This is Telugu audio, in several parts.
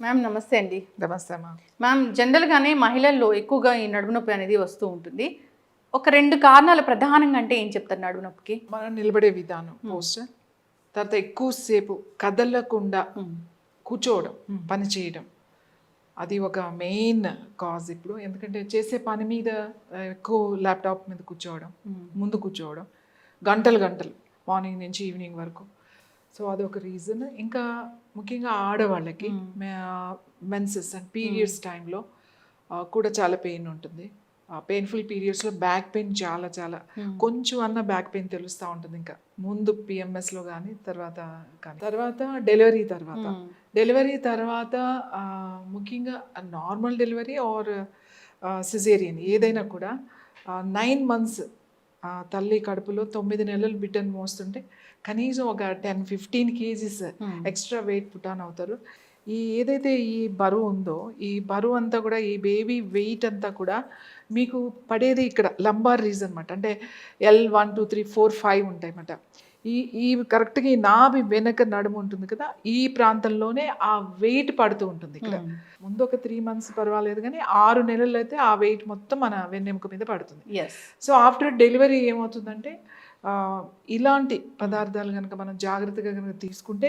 మ్యామ్ నమస్తే అండి. నమస్తే అమ్మా మ్యామ్ జనరల్గానే మహిళల్లో ఎక్కువగా ఈ నడుము నొప్పి అనేది వస్తూ ఉంటుంది. ఒక రెండు కారణాలు ప్రధానంగా అంటే ఏం చెప్తారు నడుము నొప్పికి మనం నిలబడే విధానం పోస్టర్ తర్వాత ఎక్కువసేపు కదలకుండా కూర్చోవడం పని చేయడం. అది ఒక మెయిన్ కాజ్ ఇప్పుడు. ఎందుకంటే చేసే పని మీద ఎక్కువ ల్యాప్టాప్ మీద కూర్చోవడం ముందు కూర్చోవడం. గంటలు గంటలు మార్నింగ్ నుంచి ఈవినింగ్ వరకు. సో అదొక రీజన్. ఇంకా ముఖ్యంగా ఆడవాళ్ళకి మెన్సెస్ అండ్ పీరియడ్స్ టైంలో కూడా చాలా పెయిన్ ఉంటుంది. పెయిన్ఫుల్ పీరియడ్స్లో బ్యాక్ పెయిన్ చాలా చాలా కొంచెం అన్న బ్యాక్ పెయిన్ తెలుస్తూ ఉంటుంది ఇంకా. ముందు పిఎంఎస్లో కానీ తర్వాత కానీ. తర్వాత డెలివరీ తర్వాత. డెలివరీ తర్వాత ముఖ్యంగా నార్మల్ డెలివరీ ఆర్ సిజేరియన్ ఏదైనా కూడా నైన్ మంత్స్ తల్లి కడుపులో తొమ్మిది నెలలు బిడ్డను మోస్తుంటే కనీసం ఒక ten fifteen kgs extra weight put on అవుతారు. ఈ ఏదైతే ఈ బరువు ఉందో ఈ బరువు అంతా కూడా ఈ బేబీ వెయిట్ అంతా కూడా మీకు పడేది ఇక్కడ లంబార్ రీజన్ అనమాట అంటే L one two three four five ఉంటాయి అన్నమాట ఈ ఈ కరెక్ట్గా ఈ నాభి వెనక నడుము ఉంటుంది కదా ఈ ప్రాంతంలోనే ఆ వెయిట్ పడుతూ ఉంటుంది ఇక్కడ. ముందు ఒక త్రీ మంత్స్ పర్వాలేదు కానీ ఆరు నెలలు అయితే ఆ వెయిట్ మొత్తం మన వెన్నెముక మీద పడుతుంది. సో ఆఫ్టర్ డెలివరీ ఏమవుతుందంటే ఇలాంటి పదార్థాలు కనుక మనం జాగ్రత్తగా కనుక తీసుకుంటే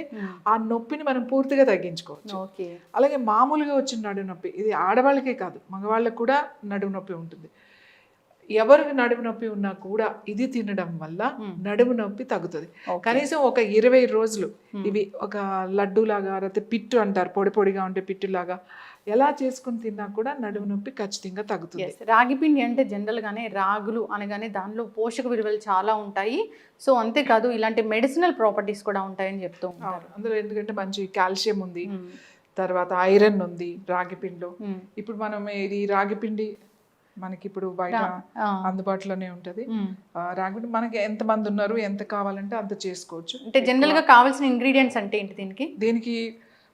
ఆ నొప్పిని మనం పూర్తిగా తగ్గించుకోవచ్చు. ఓకే అలాగే మామూలుగా వచ్చిన నడుము నొప్పి ఇది ఆడవాళ్ళకే కాదు మగవాళ్ళకి కూడా నడుము నొప్పి ఉంటుంది. ఎవరికి నడుము నొప్పి ఉన్నా కూడా ఇది తినడం వల్ల నడుము నొప్పి తగ్గుతుంది. కనీసం ఒక ఇరవై రోజులు ఇవి ఒక లడ్డూలాగా లేకపోతే పిట్టు అంటారు పొడి పొడిగా ఉంటే పిట్టులాగా ఎలా చేసుకుని తిన్నా కూడా నడుము నొప్పి ఖచ్చితంగా తగ్గుతుంది. రాగి పిండి అంటే జనరల్గానే రాగులు అనగానే దానిలో పోషక విలువలు చాలా ఉంటాయి. సో అంతేకాదు ఇలాంటి మెడిసినల్ ప్రాపర్టీస్ కూడా ఉంటాయని చెప్తూ ఉంటారు. అందులో ఎందుకంటే మంచి కాల్షియం ఉంది. తర్వాత ఐరన్ ఉంది రాగి పిండిలో. ఇప్పుడు మనం ఇది రాగి పిండి మనకి ఇప్పుడు బయట. అందుబాటులోనే ఉంటుంది. పిండి మనకి ఎంత మంది ఉన్నారు ఎంత కావాలంటే అంత చేసుకోవచ్చు. అంటే జనరల్గా కావాల్సిన ఇంగ్రీడియంట్స్ అంటే ఏంటి దీనికి? దీనికి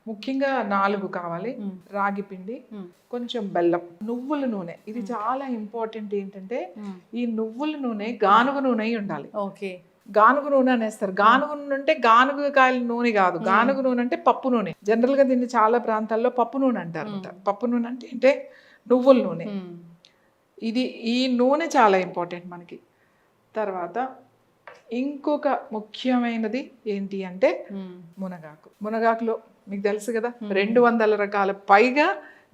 ముఖ్యంగా నాలుగు కావాలి. రాగి పిండి. కొంచెం బెల్లం నువ్వుల నూనె. ఇది చాలా ఇంపార్టెంట్ ఏంటంటే. ఈ నువ్వుల నూనె గానుగ నూనె ఉండాలి. ఓకే. గానుగ నూనె అనేస్తారు. గానుగ నూనె అంటే గానుగ కాయల నూనె కాదు. గానుగ నూనె అంటే పప్పు నూనె. జనరల్గా దీన్ని చాలా ప్రాంతాల్లో పప్పు నూనె అంటారు పప్పు నూనె అంటే అంటే నువ్వుల నూనె. ఇది ఈ నూనె చాలా ఇంపార్టెంట్ మనకి. తర్వాత ఇంకొక ముఖ్యమైనది ఏంటి అంటే. మునగాకు. మునగాకులో మీకు తెలుసు కదా రెండు వందల రకాల పైగా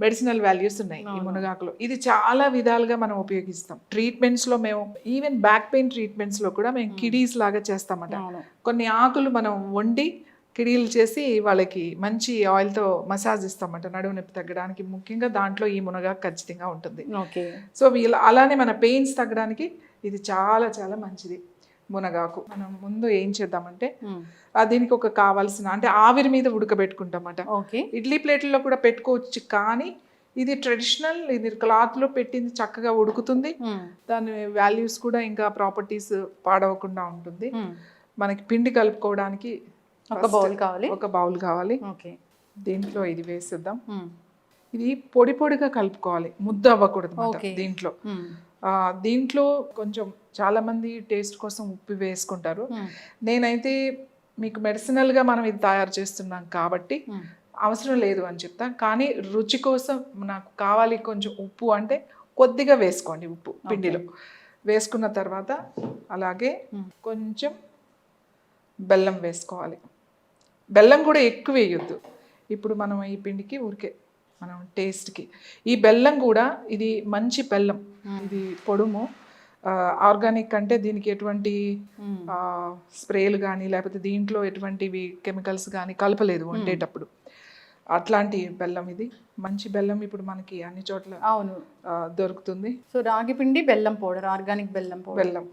మెడిసినల్ వాల్యూస్ ఉన్నాయి ఈ మునగాకులో. ఇది చాలా విధాలుగా మనం ఉపయోగిస్తాం. ట్రీట్మెంట్స్లో మేము ఈవెన్ బ్యాక్ పెయిన్ ట్రీట్మెంట్స్లో కూడా మేము కిడీస్ లాగా చేస్తామట. కొన్ని ఆకులు మనం వండి కిడీలు చేసి వాళ్ళకి మంచి ఆయిల్తో మసాజ్ ఇస్తామట నడుము నొప్పి తగ్గడానికి. ముఖ్యంగా దాంట్లో ఈ మునగాకు ఖచ్చితంగా ఉంటుంది. ఓకే. సో వీళ్ళ అలానే మన పెయిన్స్ తగ్గడానికి ఇది చాలా చాలా మంచిది మునగాకు. మనం ముందు ఏం చేద్దామంటే దీనికి ఒక కావాల్సిన అంటే ఆవిరి మీద ఉడకబెట్టుకుంటామట. ఓకే. ఇడ్లీ ప్లేట్లలో కూడా పెట్టుకోవచ్చు కానీ ఇది ట్రెడిషనల్ ఇది క్లాత్లో పెట్టింది చక్కగా ఉడుకుతుంది. దాని వాల్యూస్ కూడా ఇంకా ప్రాపర్టీస్ పాడవకుండా ఉంటుంది. మనకి పిండి కలుపుకోవడానికి ఒక బౌల్ కావాలి ఒక బౌల్ కావాలి ఓకే దీంట్లో ఇది వేసేద్దాం మ్మ్. ఇది పొడి పొడిగా కలుపుకోవాలి ముద్ద అవ్వకూడదు. దీంట్లో. ఆ, దీంట్లో కొంచెం చాలా మంది టేస్ట్ కోసం ఉప్పు వేసుకుంటారు మ్మ్. నేనైతే మీకు మెడిసినల్గా మనం ఇది తయారు చేస్తున్నాం కాబట్టి. అవసరం లేదు అని చెప్తా కానీ రుచి కోసం నాకు కావాలి కొంచెం ఉప్పు అంటే కొద్దిగా వేసుకోండి ఉప్పు పిండిలో వేసుకున్న తర్వాత అలాగే. కొంచెం బెల్లం వేసుకోవాలి బెల్లం కూడా ఎక్కువ వేయొద్దు. ఇప్పుడు మనం ఈ పిండికి ఊరికే మనం టేస్ట్కి. ఈ బెల్లం కూడా ఇది మంచి బెల్లం. ఇది పొడుము. ఆర్గానిక్ అంటే దీనికి ఎటువంటి స్ప్రేలు కానీ లేకపోతే దీంట్లో ఎటువంటివి కెమికల్స్ కానీ కలపలేదు వండేటప్పుడు. అట్లాంటి బెల్లం ఇది. మంచి బెల్లం ఇప్పుడు మనకి అన్ని చోట్ల అవును. దొరుకుతుంది. సో రాగి పిండి బెల్లం పౌడర్ ఆర్గానిక్ బెల్లం పౌడర్. బెల్లం.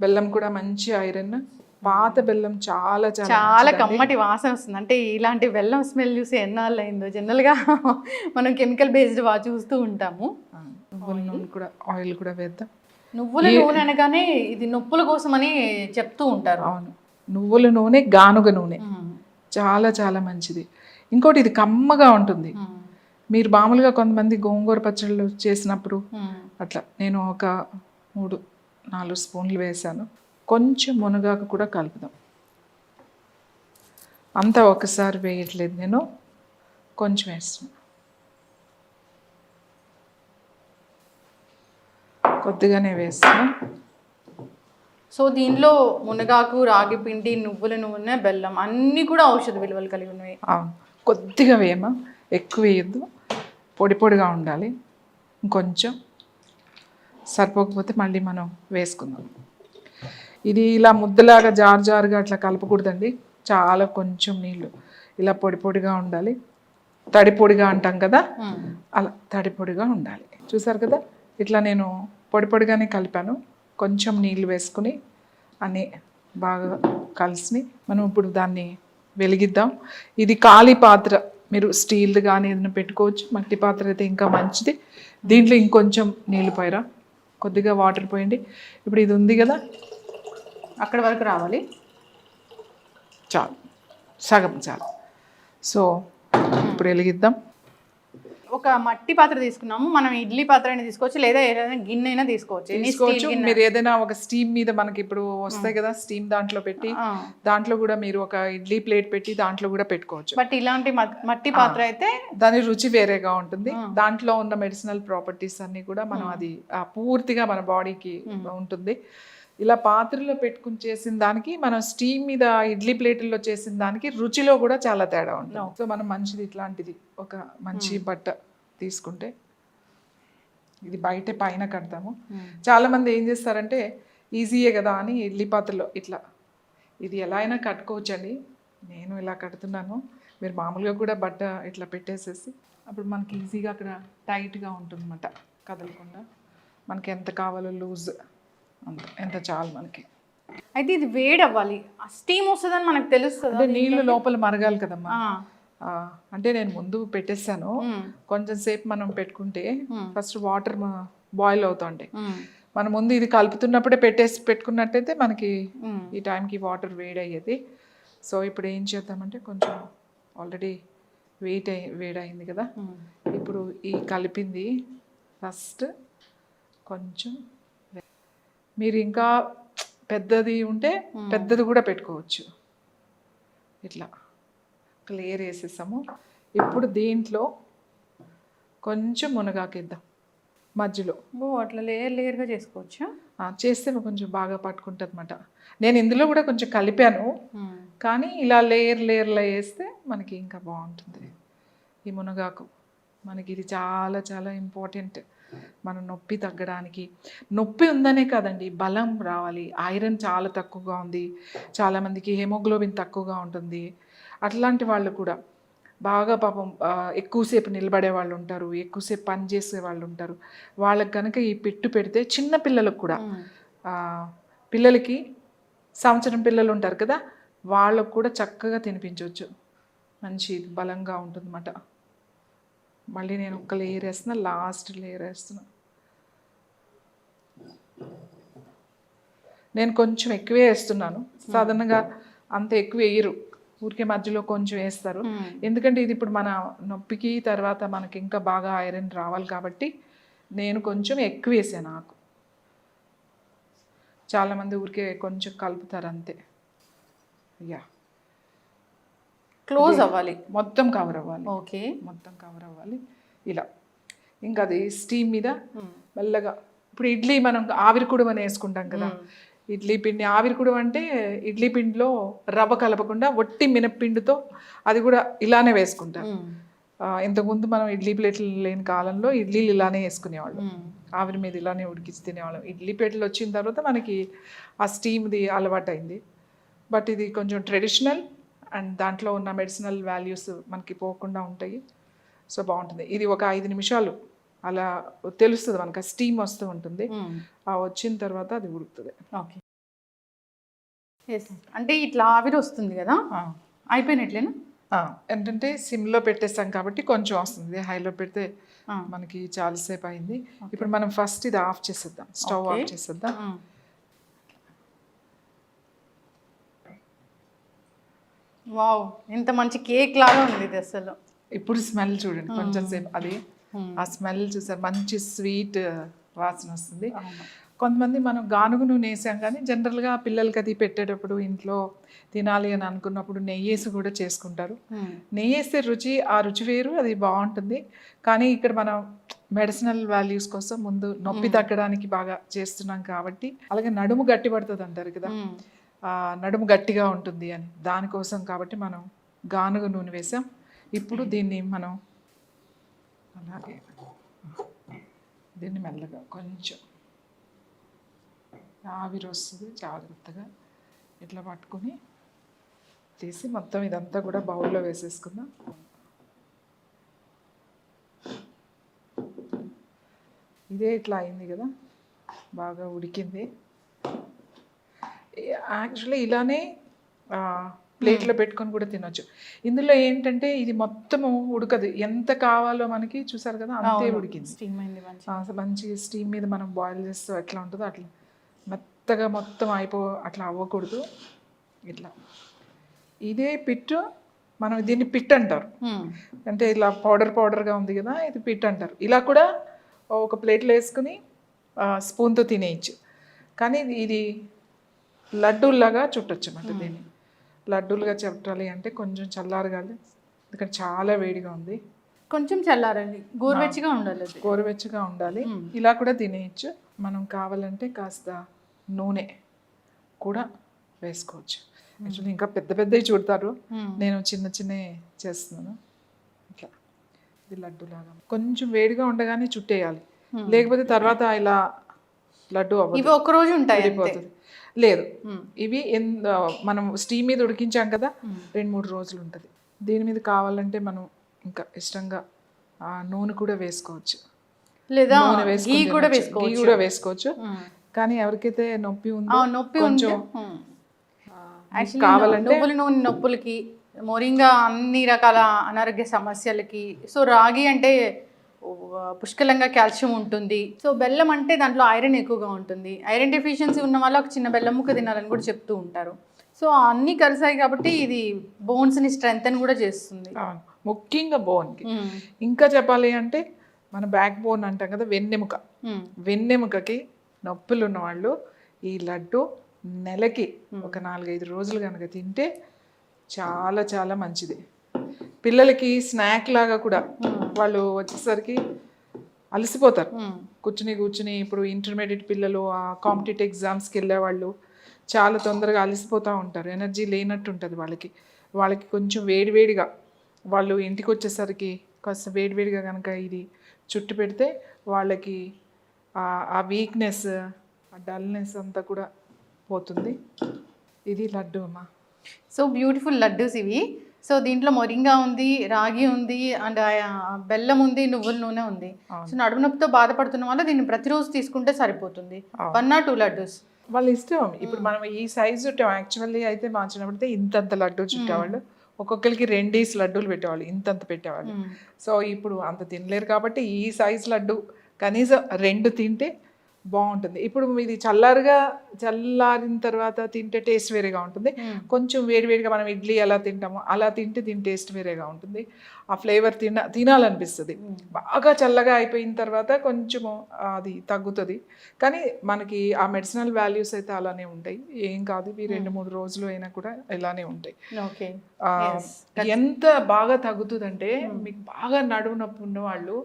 బెల్లం కూడా మంచి ఐరన్. పాత బెల్లం చాలా చాలా కమ్మటి వాసన వస్తుంది. అంటే ఇలాంటి బెల్లం స్మెల్ చూసి ఎన్నాళ్ళు అయిందో. జనరల్గా మనం కెమికల్ బేస్డ్ వా చూస్తూ ఉంటాము. ఆ, నువ్వుల నూనె కూడా ఆయిల్ కూడా వేద్దాం. నువ్వుల నూనె అనగానే ఇది నొప్పుల కోసమని చెప్తూ ఉంటారు. అవును. నువ్వుల నూనె గానుగ నూనె. చాలా చాలా మంచిది. ఇంకోటి ఇది కమ్మగా ఉంటుంది. మీరు మామూలుగా కొంతమంది గోంగూర పచ్చళ్ళు చేసినప్పుడు. అట్లా నేను ఒక మూడు నాలుగు స్పూన్లు వేసాను. కొంచెం మునగాకు కూడా కలుపుదాం. అంతా ఒకసారి వేయట్లేదు నేను కొంచెం వేస్తున్నా. కొద్దిగానే వేస్తున్నా. సో దీనిలో మునగాకు రాగి పిండి నువ్వుల నూనె బెల్లం అన్నీ కూడా ఔషధ విలువలు కలిగి ఉన్నాయి అవును. కొద్దిగా వేయమా? ఎక్కువ వేయద్దు. పొడి పొడిగా ఉండాలి. ఇంకొంచెం. సరిపోకపోతే మళ్ళీ మనం వేసుకుందాం. ఇది ఇలా ముద్దలాగా జారు జారుగా అట్లా కలపకూడదండి. చాలా కొంచెం నీళ్ళు. ఇలా పొడి పొడిగా ఉండాలి. తడి పొడిగా అంటాం కదా. అలా తడి పొడిగా ఉండాలి. చూసారు కదా? ఇట్లా నేను పొడి పొడిగానే కలిపాను. కొంచెం నీళ్ళు వేసుకుని అన్నీ బాగా కలిసి మనం ఇప్పుడు దాన్ని వెలిగిద్దాం. ఇది ఖాళీ పాత్ర. మీరు స్టీల్ కానీ ఏదైనా పెట్టుకోవచ్చు. మట్టి పాత్ర అయితే ఇంకా మంచిది. దీంట్లో ఇంకొంచెం నీళ్ళు పోయరా? కొద్దిగా వాటర్ పోయండి. ఇప్పుడు ఇది ఉంది కదా? అక్కడ వరకు రావాలి. చాలు. సగం చాలు. సో ఇప్పుడు వెలిగిద్దాం. ఒక మట్టి పాత్ర తీసుకున్నాము. మనం ఇడ్లీ పాత్ర అయినా తీసుకోవచ్చు లేదా ఏదైనా గిన్నె అయినా తీసుకోవచ్చు. తీసుకోవచ్చు మీరు ఏదైనా ఒక స్టీమ్ మీద మనకి ఇప్పుడు వస్తాయి కదా స్టీమ్ దాంట్లో పెట్టి. దాంట్లో కూడా మీరు ఒక ఇడ్లీ ప్లేట్ పెట్టి దాంట్లో కూడా పెట్టుకోవచ్చు. బట్ ఇలాంటి మట్- మట్టి పాత్ర అయితే దాని రుచి వేరేగా ఉంటుంది. దాంట్లో ఉన్న మెడిసినల్ ప్రాపర్టీస్ అన్ని కూడా మనం అది పూర్తిగా మన బాడీకి ఉంటుంది. ఇలా పాత్రలో పెట్టుకుని చేసిన దానికి మనం స్టీమ్ మీద ఇడ్లీ ప్లేట్లలో చేసిన దానికి రుచిలో కూడా చాలా తేడా ఉంటుంది. సో మనం మంచిది ఇట్లాంటిది. ఒక మంచి బట్ట తీసుకుంటే ఇది బయట పైన కడతాము. చాలా మంది ఏం చేస్తారంటే ఈజీయే కదా అని ఇడ్లీ పాత్రలో ఇట్లా ఇది ఎలా అయినా కట్టుకోవచ్చండి. నేను ఇలా కడుతున్నాను. మీరు మామూలుగా కూడా బట్ట ఇట్లా పెట్టేసేసి అప్పుడు మనకి ఈజీగా అక్కడ టైట్గా ఉంటుందన్నమాట కదలకుండా. మనకి ఎంత కావాలో లూజ్ అంత. ఎంత చాలు మనకి. అయితే ఇది వేడి అవ్వాలి స్టీమ్ వస్తుందని మనకు తెలుస్తుంది నీళ్ళు లోపల మరగాలి కదమ్మా. అంటే నేను ముందు పెట్టేశాను. కొంచెం సేపు మనం పెట్టుకుంటే ఫస్ట్ వాటర్ బాయిల్ అవుతుంటాయి మనం ముందు ఇది కలుపుతున్నప్పుడే పెట్టేసి పెట్టుకున్నట్టయితే మనకి ఈ టైంకి వాటర్ వేడి అయ్యేది సో ఇప్పుడు ఏం చేద్దామంటే కొంచెం ఆల్రెడీ వెయిట్ అయ్యి వేడయింది కదా. ఇప్పుడు ఈ కలిపింది ఫస్ట్ కొంచెం మీరు ఇంకా పెద్దది ఉంటే పెద్దది కూడా పెట్టుకోవచ్చు. ఇట్లా ఒక లేయర్ వేసేసాము ఇప్పుడు దీంట్లో కొంచెం మునగాకిద్దాం. మధ్యలో. ఓ అట్లా లేయర్ లేయర్గా చేసుకోవచ్చు? చేస్తే కొంచెం బాగా పట్టుకుంటుంది అనమాట నేను ఇందులో కూడా కొంచెం కలిపాను. కానీ ఇలా లేయర్ లేయర్లో వేస్తే మనకి ఇంకా బాగుంటుంది. ఈ మునగాకు. మనకి ఇది చాలా చాలా ఇంపార్టెంట్. మన నొప్పి తగ్గడానికి. నొప్పి ఉందనే కాదండి బలం రావాలి. ఐరన్ చాలా తక్కువగా ఉంది. చాలామందికి హెమోగ్లోబిన్ తక్కువగా ఉంటుంది. అట్లాంటి వాళ్ళు కూడా బాగా పాపం ఎక్కువసేపు నిలబడే వాళ్ళు ఉంటారు ఎక్కువసేపు పని చేసే వాళ్ళు ఉంటారు. వాళ్ళకి కనుక ఈ పిట్టు పెడితే చిన్న పిల్లలకు కూడా పిల్లలకి సంవత్సరం పిల్లలు ఉంటారు కదా వాళ్ళకు కూడా చక్కగా తినిపించవచ్చు. మంచి బలంగా ఉంటుందన్నమాట. మళ్ళీ నేను ఒక లేయర్ వేస్తున్నా లాస్ట్ లేయర్ వేస్తున్నా. నేను కొంచెం ఎక్కువే వేస్తున్నాను. సాధారణంగా అంత ఎక్కువ వేయరు. ఊరికే మధ్యలో కొంచెం వేస్తారు. ఎందుకంటే ఇది ఇప్పుడు మన నొప్పికి తర్వాత మనకి ఇంకా బాగా ఐరన్ రావాలి కాబట్టి నేను కొంచెం ఎక్కువ వేసాను ఆకు చాలామంది ఊరికే కొంచెం కలుపుతారు అంతే. యా క్లోజ్ అవ్వాలి. మొత్తం కవర్ అవ్వాలి. ఓకే. మొత్తం కవర్ అవ్వాలి. ఇలా. ఇంకా అది స్టీమ్ మీద మెల్లగా. ఇప్పుడు ఇడ్లీ మనం ఆవిరి కుడుమ అని వేసుకుంటాం కదా. ఇడ్లీ పిండి ఆవిరి కుడుమ అంటే ఇడ్లీ పిండిలో రవ్వ కలపకుండా ఒట్టి మినప్పిండితో అది కూడా ఇలానే వేసుకుంటాం ఆ, ఇంతకుముందు మనం ఇడ్లీ ప్లేట్లు లేని కాలంలో ఇడ్లీలు ఇలానే వేసుకునేవాళ్ళం. ఆవిరి మీద ఇలానే ఉడికించి తినేవాళ్ళం. ఇడ్లీ ప్లేట్లు వచ్చిన తర్వాత మనకి ఆ స్టీమ్ది అలవాటు అయింది బట్ ఇది కొంచెం ట్రెడిషనల్ అండ్ దాంట్లో ఉన్న మెడిసినల్ వాల్యూస్ మనకి పోకుండా ఉంటాయి. సో బాగుంటుంది. ఇది ఒక ఐదు నిమిషాలు అలా తెలుస్తుంది మనకి స్టీమ్ వస్తూ ఉంటుంది. ఆ వచ్చిన తర్వాత అది ఉడుకుతుంది. ఓకే అంటే ఇట్లా ఆవిరి వస్తుంది కదా. అయిపోయినట్లేనా? ఏంటంటే సిమ్లో పెట్టేస్తాం కాబట్టి కొంచెం వస్తుంది. హైలో పెడితే. మనకి చాలాసేపు అయింది. ఇప్పుడు మనం ఫస్ట్ ఇది ఆఫ్ చేసేద్దాం. స్టవ్ ఆఫ్ చేసేద్దాం. వావ్ ఎంత మంచి కేక్ లాగా ఉంది ఇది అసలు. ఇప్పుడు స్మెల్ చూడండి కొంచెం సేపు అది. ఆ స్మెల్ చూసారు మంచి స్వీట్ వాసన వస్తుంది. కొంతమంది మనం గానుగు నూనె వేసాం కానీ జనరల్గా పిల్లలకి అది పెట్టేటప్పుడు ఇంట్లో తినాలి అని అనుకున్నప్పుడు నెయ్యి వేసి కూడా చేసుకుంటారు. మ్మ్. నెయ్యి వేస్తే రుచి ఆ రుచి వేరు అది బాగుంటుంది. కానీ ఇక్కడ మనం మెడిసినల్ వాల్యూస్ కోసం ముందు నొప్పి తగ్గడానికి బాగా చేస్తున్నాం కాబట్టి అలాగే నడుము గట్టి పడుతుంది అంటారు కదా నడుము గట్టిగా ఉంటుంది అని. దానికోసం కాబట్టి మనం గానుగ నూనె వేసాం. ఇప్పుడు దీన్ని మనం అలాగే దీన్ని మెల్లగా కొంచెం ఆవిరి వస్తుంది జాగ్రత్తగా ఇట్లా పట్టుకొని తీసి మొత్తం ఇదంతా కూడా బౌల్లో వేసేసుకుందాం. ఇదే ఇట్లా అయింది కదా బాగా ఉడికింది. యాక్చువల్లీ ఇలానే ప్లేట్లో పెట్టుకొని కూడా తినొచ్చు. ఇందులో ఏంటంటే ఇది మొత్తము ఉడకదు. ఎంత కావాలో మనకి చూసారు కదా అంతే. ఉడికింది. స్టీమ్ అయింది మంచి స్టీమ్ మీద మనం బాయిల్ చేస్తే ఎట్లా ఉంటుందో అట్లా. మెత్తగా మొత్తం అయిపో అట్లా అవ్వకూడదు. ఇట్లా. ఇదే పిట్టు మనం దీన్ని పిట్ అంటారు. అంటే ఇలా పౌడర్ పౌడర్గా ఉంది కదా ఇది పిట్ అంటారు. ఇలా కూడా ఒక ప్లేట్లో వేసుకుని స్పూన్తో తినేయచ్చు. కానీ ఇది లడ్డూల్లాగా చుట్టొచ్చు అన్నమాట దీన్ని. లడ్డూలుగా చుట్టాలి అంటే కొంచెం చల్లారగాలి. ఎందుకంటే చాలా వేడిగా ఉంది. కొంచెం చల్లారాలి గోరువెచ్చగా ఉండాలి గోరువెచ్చగా ఉండాలి. ఇలా కూడా తినేయచ్చు. మనం కావాలంటే కాస్త నూనె కూడా వేసుకోవచ్చు. యాక్చువల్లీ ఇంకా పెద్ద పెద్దవి చూడతారు. నేను చిన్న చిన్న చేస్తున్నాను. ఇట్లా. ఇది లడ్డూలాగా. కొంచెం వేడిగా ఉండగానే చుట్టేయాలి. లేకపోతే తర్వాత ఇలా లడ్డు ఇవి ఒక రోజు ఉంటాయి లేదు. మ్మ్. ఇవి మనం స్టీమ్ మీద ఉడికించాం కదా మ్మ్. రెండు మూడు రోజులు ఉంటుంది దీని మీద కావాలంటే మనం ఇంకా ఇష్టంగా ఆ, నూనె కూడా వేసుకోవచ్చు. లేదా వేసుకొని కూడా వేసుకోవచ్చు. కూడా వేసుకోవచ్చు. మ్మ్. కానీ ఎవరికైతే నొప్పి ఉందో నొప్పి కొంచెం కావాలంటే నువ్వుల నూనె నొప్పులకి మోరింగా అన్ని రకాల అనారోగ్య సమస్యలకి సో రాగి అంటే పుష్కలంగా కాల్షియం ఉంటుంది. సో బెల్లం అంటే దాంట్లో ఐరన్ ఎక్కువగా ఉంటుంది. ఐరన్ డెఫిషియన్సీ ఉన్న వాళ్ళు ఒక చిన్న బెల్లం ముక్క తినాలని కూడా చెప్తూ ఉంటారు. సో అన్నీ కలిసాయి కాబట్టి ఇది బోన్స్ని స్ట్రెంగ్త్ కూడా చేస్తుంది. ముఖ్యంగా బోన్కి. ఇంకా చెప్పాలి అంటే మన బ్యాక్ బోన్ అంటాం కదా వెన్నెముక. వెన్నెముకకి నొప్పులు ఉన్నవాళ్ళు ఈ లడ్డు నెలకి ఒక నాలుగైదు రోజులు కనుక తింటే చాలా చాలా మంచిది. పిల్లలకి స్నాక్ లాగా కూడా వాళ్ళు వచ్చేసరికి అలసిపోతారు. మ్మ్. కూర్చుని కూర్చుని ఇప్పుడు ఇంటర్మీడియట్ పిల్లలు ఆ కాంపిటేటివ్ ఎగ్జామ్స్కి వెళ్ళే వాళ్ళు చాలా తొందరగా అలసిపోతూ ఉంటారు. ఎనర్జీ లేనట్టు ఉంటుంది వాళ్ళకి. వాళ్ళకి కొంచెం వేడివేడిగా వాళ్ళు ఇంటికి వచ్చేసరికి కాస్త వేడివేడిగా కనుక ఇది చుట్టు పెడితే వాళ్ళకి ఆ వీక్నెస్ ఆ డల్నెస్ అంతా కూడా పోతుంది. ఇది లడ్డు అమ్మా. సో బ్యూటిఫుల్ లడ్డూస్ ఇవి. సో దీంట్లో మొరింగా ఉంది రాగి ఉంది అండ్ బెల్లం ఉంది నువ్వుల నూనె ఉంది. సో నడుము నొప్పితో బాధపడుతున్న వాళ్ళు దీన్ని ప్రతిరోజు తీసుకుంటే సరిపోతుంది. One or two laddoos. వాళ్ళ ఇష్టం. ఇప్పుడు మనం ఈ సైజు యాక్చువల్లీ అయితే మా చిన్నప్పుడైతే ఇంతంత లడ్డు చుట్టేవాళ్ళు. ఒక్కొక్కరికి రెండేసి లడ్డూలు పెట్టేవాళ్ళు. ఇంతంత పెట్టేవాళ్ళు. సో ఇప్పుడు అంత తినలేరు కాబట్టి ఈ సైజ్ లడ్డు కనీసం రెండు తింటే బాగుంటుంది. ఇప్పుడు ఇది చల్లారుగా చల్లారిన తర్వాత తింటే టేస్ట్ వేరేగా ఉంటుంది. కొంచెం వేడివేడిగా మనం ఇడ్లీ ఎలా తింటామో అలా తింటే దీని టేస్ట్ వేరేగా ఉంటుంది. ఆ ఫ్లేవర్ తిన తినాలనిపిస్తుంది. బాగా చల్లగా అయిపోయిన తర్వాత కొంచెము అది తగ్గుతుంది. కానీ మనకి ఆ మెడిసినల్ వాల్యూస్ అయితే అలానే ఉంటాయి. ఏం కాదు ఇవి రెండు మూడు రోజులు అయినా కూడా ఇలానే ఉంటాయి. ఎంత బాగా తగ్గుతుందంటే మీకు బాగా నడుము నొప్పి ఉన్నవాళ్ళు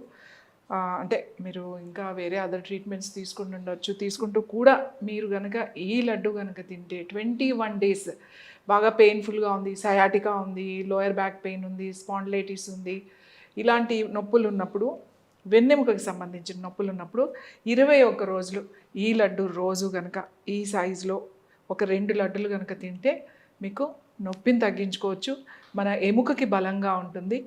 అంటే మీరు ఇంకా వేరే అదర్ ట్రీట్మెంట్స్ తీసుకుంటుండొచ్చు తీసుకుంటూ కూడా మీరు కనుక ఈ లడ్డు కనుక తింటే ట్వంటీ వన్ డేస్ బాగా పెయిన్ఫుల్గా ఉంది సయాటికా ఉంది లోయర్ బ్యాక్ పెయిన్ ఉంది స్పాండ్లైటిస్ ఉంది. ఇలాంటి నొప్పులు ఉన్నప్పుడు వెన్నెముకకి సంబంధించిన నొప్పులు ఉన్నప్పుడు ఇరవై ఒక్క రోజులు ఈ లడ్డు రోజు కనుక ఈ సైజులో ఒక రెండు లడ్డులు కనుక తింటే మీకు నొప్పిని తగ్గించుకోవచ్చు. మన ఎముకకి బలంగా ఉంటుంది.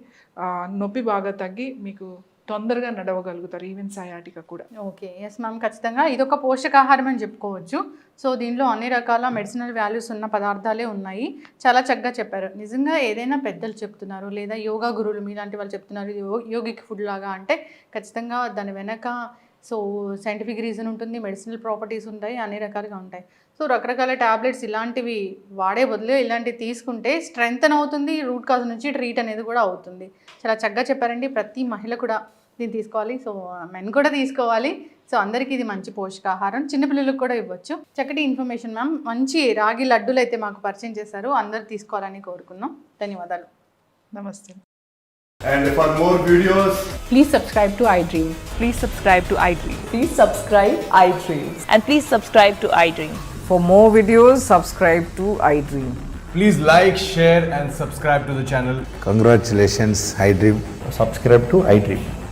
నొప్పి బాగా తగ్గి మీకు తొందరగా నడవగలుగుతారు ఈవెన్ సయాటిక కూడా. ఓకే ఎస్ మ్యామ్ ఖచ్చితంగా. ఇది ఒక పోషకాహారం అని చెప్పుకోవచ్చు. సో దీనిలో అన్ని రకాల మెడిసినల్ వాల్యూస్ ఉన్న పదార్థాలే ఉన్నాయి. చాలా చక్కగా చెప్పారు. నిజంగా ఏదైనా పెద్దలు చెప్తున్నారు లేదా యోగా గురువులు మీలాంటి వాళ్ళు చెప్తున్నారు ఇది యో- యోగిక్ ఫుడ్ లాగా అంటే ఖచ్చితంగా దాని వెనక సో సైంటిఫిక్ రీజన్ ఉంటుంది మెడిసినల్ ప్రాపర్టీస్ ఉంటాయి అన్ని రకాలుగా ఉంటాయి. సో రకరకాల ట్యాబ్లెట్స్ ఇలాంటివి వాడే బదులు ఇలాంటివి తీసుకుంటే స్ట్రెంగ్త్ అవుతుంది రూట్ కాజ్ నుంచి ట్రీట్ అనేది కూడా అవుతుంది. చాలా చక్కగా చెప్పారండి. ప్రతి మహిళ కూడా దీన్ని తీసుకోవాలి సో మెన్ కూడా తీసుకోవాలి సో అందరికీ ఇది మంచి పోషకాహారం చిన్నపిల్లలకు కూడా ఇవ్వచ్చు చక్కటి ఇన్ఫర్మేషన్ మ్యామ్ మంచి రాగి లడ్డూలు అయితే మాకు పరిచయం చేశారు అందరు తీసుకోవాలని కోరుకున్నాం ధన్యవాదాలు నమస్తే And for more videos, Please subscribe to iDream. Please subscribe to iDream. Please subscribe iDream. And please subscribe to iDream. For more videos, subscribe to iDream. please like, share, and subscribe to the channel. Congratulations, iDream. subscribe to iDream.